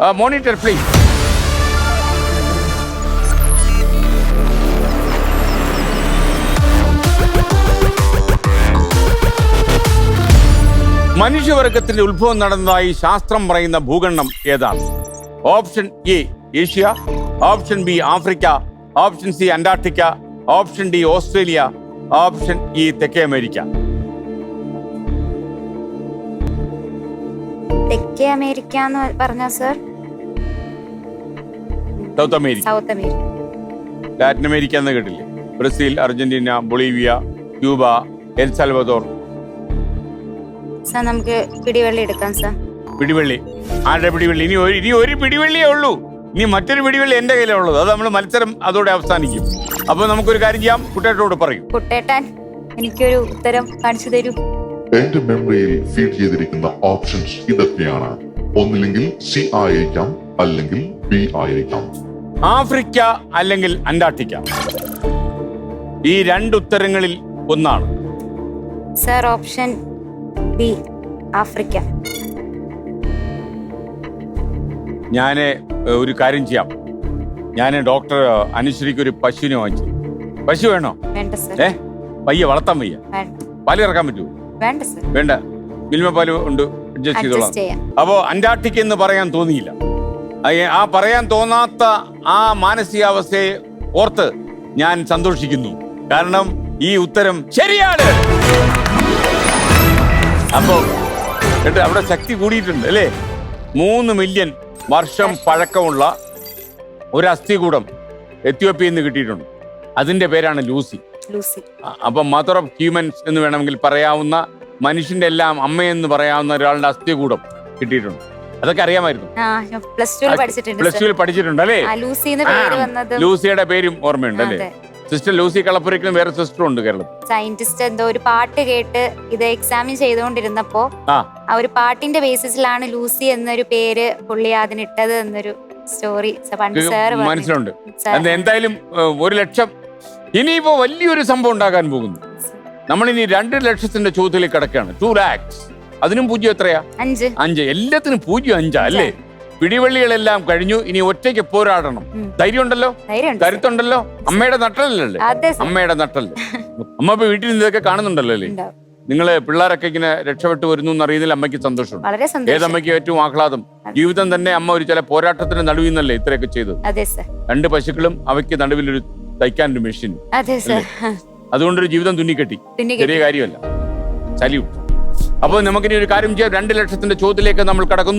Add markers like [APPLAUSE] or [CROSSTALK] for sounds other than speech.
Monitor please മനുഷ്യവർഗത്തിന്റെ ഉത്ഭവം നടന്നതായി ശാസ്ത്രം പറയുന്ന ഭൂഖണ്ഡം ഏതാണ്? Option A Asia. Option B Africa. Option C Antarctica. Option D Australia. Option E തെക്കേ അമേരിക്ക. തെക്കേ അമേരിക്ക എന്ന് പറഞ്ഞ sir? South America South America Latin America എന്ന് കേട്ടില്ലേ? Brazil Argentina Bolivia Cuba El Salvador. Sir നമുക്ക് പിടിവെള്ളി എടുക്കാം സാർ. പിടിവള്ളി. ആരുടെ പിടിവള്ളി? ഇനി ഒരു ഇനി ഒരു പിടിവള്ളിയേ ഉള്ളൂ. ഇനി മറ്റൊരു പിടിവള്ളി എന്റെ കയ്യിലേ ഉള്ളത് അത് നമ്മൾ മത്സരം അതോടെ അവസാനിക്കും. അപ്പൊ നമുക്കൊരു കാര്യം ചെയ്യാം. കുട്ടേട്ടോട് പറയും. കുട്ടേട്ടൻ എനിക്കൊരു ഉത്തരം കാണിച്ചു തരൂ. എന്റെ മെമ്മറിയിൽ ഫീഡ് ചെയ്തിരിക്കുന്ന ഓപ്ഷൻസ് ഇതൊക്കെയാണ്. ഒന്നില്ലെങ്കിൽ സി ആയിരിക്കാം അല്ലെങ്കിൽ ബി ആയിരിക്കാം ആഫ്രിക്ക അല്ലെങ്കിൽ അന്റാർട്ടിക്ക? ഈ രണ്ട് ഉത്തരങ്ങളിൽ ഒന്നാണ്. Sir option B Africa. ഞാൻ ഒരു കാര്യം ചെയ്യാം. ഞാൻ ഡോക്ടർ അനുശ്രീക്ക് ഒരു പശുവിനെ വാങ്ങിച്ചു. പശു വേണോ? ഏ പയ്യ വളർത്താൻ വയ്യ പാൽ ഇറക്കാൻ പറ്റുമോ വേണ്ട മിൽമ പാൽ ഉണ്ട് അഡ്ജസ്റ്റ് ചെയ്തോളാം. അപ്പോ അന്റാർട്ടിക്ക എന്ന് പറയാൻ തോന്നിയില്ല. ആ- പറയാൻ തോന്നാത്ത ആ മാനസികാവസ്ഥയെ ഓർത്ത് ഞാൻ സന്തോഷിക്കുന്നു. കാരണം ഈ ഉത്തരം ശരിയാണ്. അപ്പോ കേട്ടോ അവിടെ ശക്തി കൂടിയിട്ടുണ്ട് അല്ലേ? മൂന്ന് മില്യൺ വർഷം പഴക്കമുള്ള ഒരു അസ്ഥികൂടം എത്യോപ്യയിൽ നിന്ന് കിട്ടിയിട്ടുണ്ട്. അതിന്റെ പേരാണ് ലൂസി. ലൂസി. അപ്പൊ മദർ ഓഫ് ഹ്യൂമൻസ് എന്ന് വേണമെങ്കിൽ പറയാവുന്ന മനുഷ്യന്റെ എല്ലാം അമ്മയെന്ന് പറയാവുന്ന ഒരാളുടെ അസ്ഥികൂടം കിട്ടിയിട്ടുണ്ട്. അതൊക്കെ അറിയാമായിരുന്നു. ആ പ്ലസ് ടുവിൽ പഠിച്ചിട്ടുണ്ട് പ്ലസ് ടുവിൽ പഠിച്ചിട്ടുണ്ട് അല്ലേ? ലൂസിയുടെ പേരും ഓർമ്മയുണ്ട് അല്ലേ? സിസ്റ്റർ ലൂസി കളപ്പുരയ്ക്കും വേറെ സിസ്റ്ററും ഉണ്ട് കേരളത്തിൽ. സയന്റിസ്റ്റ് എന്തോ ഒരു പാട്ട് കേട്ട് ഇത് എക്സാമിൻ ചെയ്തുകൊണ്ടിരുന്നപ്പോ ആ. ഒരു പാട്ടിന്റെ ബേസിസിലാണ് ലൂസി എന്നൊരു പേര് പുള്ളി അതിനിട്ടത് എന്നൊരു സ്റ്റോറി മനസ്സിലുണ്ട്. എന്തായാലും ഒരു ലക്ഷം. ഇനിയിപ്പോ വലിയൊരു സംഭവം ഉണ്ടാകാൻ പോകുന്നു. നമ്മളിനി രണ്ട് ലക്ഷത്തിന്റെ ചോദ്യത്തിലേക്ക് കിടക്കുകയാണ്. ടു ലാക്സ് അതിനും പൂജ്യം എത്രയാ? അഞ്ച്. അഞ്ച്. എല്ലാത്തിനും പൂജ്യം അഞ്ചാ അല്ലേ? പിടിവള്ളികളെല്ലാം കഴിഞ്ഞു ഇനി ഒറ്റയ്ക്ക് പോരാടണം. ധൈര്യം ഉണ്ടല്ലോ. കരുത്തുണ്ടല്ലോ? അമ്മയുടെ നട്ടലല്ലേ? അമ്മയുടെ നട്ടൽ. [LAUGHS] അമ്മ ഇപ്പൊ വീട്ടിൽ നിന്നൊക്കെ ഇതൊക്കെ കാണുന്നുണ്ടല്ലോ അല്ലേ. നിങ്ങൾ പിള്ളേരൊക്കെ ഇങ്ങനെ രക്ഷപ്പെട്ടു വരുന്നു എന്നറിയുന്നതിൽ അമ്മയ്ക്ക് സന്തോഷമുണ്ട്. ഏതമ്മയ്ക്ക് ഏറ്റവും ആഹ്ലാദം? ജീവിതം തന്നെ അമ്മ ഒരു ചില പോരാട്ടത്തിന്റെ നടുവിൽ നിന്നല്ലേ ഇത്രയൊക്കെ ചെയ്തത്? രണ്ട് പശുക്കളും അവയ്ക്ക് നടുവിൽ ഒരു തയ്ക്കാൻ ഒരു മെഷീൻ അതുകൊണ്ടൊരു ജീവിതം തുന്നിക്കെട്ടി. ചെറിയ കാര്യമല്ല. സല്യൂട്ട് അപ്പോൾ നമുക്കിനി ഒരു കാര്യം ചെയ്യാം. രണ്ട് ലക്ഷത്തിന്റെ ചോദ്യത്തിലേക്ക് നമ്മൾ കടക്കുന്നു.